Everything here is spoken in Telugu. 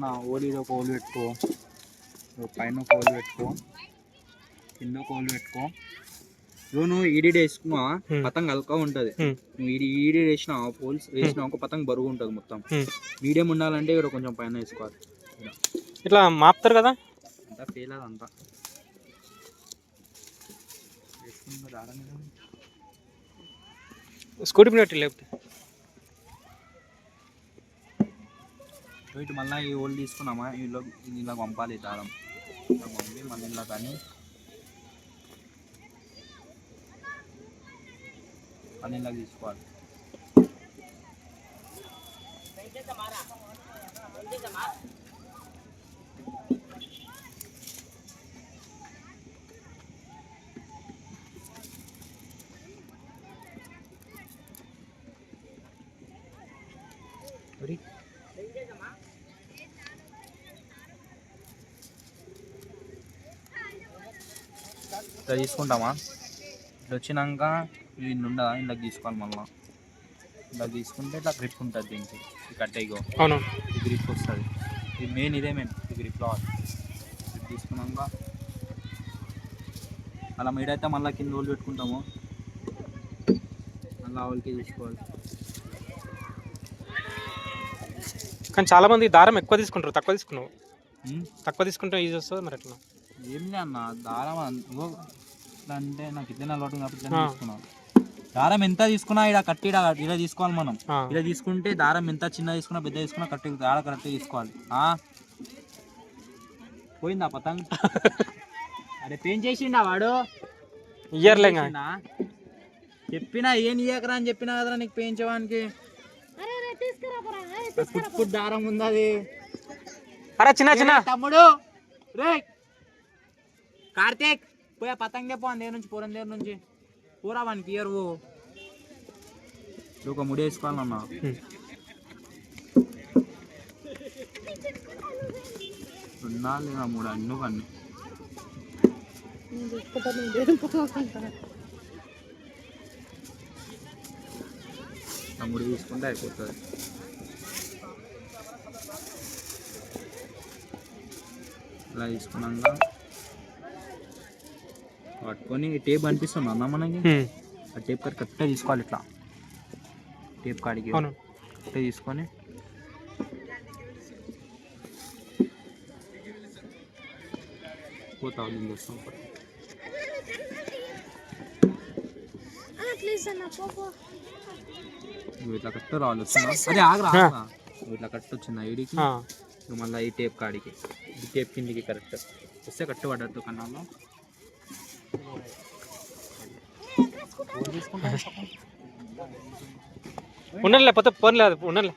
నా ఓలీలో ఒక ఓలు పెట్టుకో పైన ఒక ఓలు పెట్టుకో కింద ఒక ఓలు పెట్టుకో ఇదిగో నువ్వు ఈడీడీ వేసుకున్నావా Hmm. పతంగ్ అల్కా ఉంటుంది. నువ్వు ఈడీ ఈడీ వేసినావా పోల్స్ వేసినావు ఒక పతంగ్ బరువు ఉంటుంది మొత్తం. మీడియం ఉండాలంటే ఇక్కడ కొంచెం పైన వేసుకోవాలి. ఇట్లా మాపుతారు కదా అంతా ఫెయిల్ అదంతా వేసుకున్న మీద. స్కూటీ లేకపోతే ఇటు మళ్ళీ ఈ ఓల్డ్ తీసుకున్నామా? వీళ్ళు ఇలా పంపాలి దారం పంపి మళ్ళీ ఇలా కానీ మళ్ళీ ఇలా తీసుకోవాలి. Ready? ఇట్లా తీసుకుంటామా? ఇట్లా వచ్చినాక ఇది నుండా ఇలా తీసుకోవాలి మళ్ళీ. ఇలా తీసుకుంటే ఇట్లా గ్రిప్ ఉంటుంది దీనికి. ఈ కట్టేగో అవును. ఈ గ్రిప్ వస్తుంది. ఇది మెయిన్ ఇదే మెయిన్ ఈ గ్రిప్లో గ్రిప్ తీసుకున్నాక అలా మీడైతే మళ్ళీ కింద ఓళ్ళు పెట్టుకుంటాము. మళ్ళీ ఆవులకి తీసుకోవాలి. కానీ చాలా మంది దారం ఎక్కువ తీసుకుంటారు. తక్కువ తీసుకున్నావు. తక్కువ తీసుకుంటే ఈజీ వస్తుంది మరి ఎట్లా ఏం లే అన్న దారం అంటే నాకు ఇద్దరు అలవాటు కాబట్టి. తీసుకున్నాను దారం ఎంత తీసుకున్నా ఇక్కడ కట్టి ఇలా తీసుకోవాలి మనం. ఇలా తీసుకుంటే దారం ఎంత చిన్న తీసుకున్నా పెద్ద తీసుకున్నా కట్టి దాడ కరెక్ట్ తీసుకోవాలి. ఆ? పోయిందా పతంగ్? అరే పెయిన్ చేసిండా వాడు. చేసిండా? చెప్పినా ఏం ఇయ్యకరా అని చెప్పినా కదరా నీకు పెయించడానికి దారం ఉంది అది అరే చిన్న చిన్న. తమ్ముడు? రే కార్తీక్ పోయా పతంగ్ తెప్పో దేని నుంచి పూరం దగ్గర నుంచి. పూరా వానికి ఇయర్ ఒక ముడి వేసుకోవాలన్నా. ఉమ్. లేదా మూడు అన్ను కన్ను ఆ ముడి తీసుకుంటే అయిపోతుంది. ఇలా తీసుకున్నాక పట్టుకొని టేప్ అనిపిస్తుంది అన్న మనకి ఉమ్. ఆ టేప్ కాడి కరెక్ట్గా తీసుకోవాలి ఇట్లా టేప్ కాడికి అవును కరెక్ట్గా తీసుకొని పోతావు నేను చేస్తాం నువ్వు ఇట్లా కరెక్ట్ రావాలి వస్తున్నా అరే ఆగరా ఆగరా. నువ్వు ఇట్లా కరెక్ట్ వచ్చిందా ఈడికి ఆ. నువ్వు మళ్ళీ ఈ టేప్ కాడికి ఈ టేప్ కిందికి కరెక్ట్ వస్తే కరెక్ట్ పడ్డట్టు కన్నా ఉండలే పోతే పోనీ లేదు ఉండలే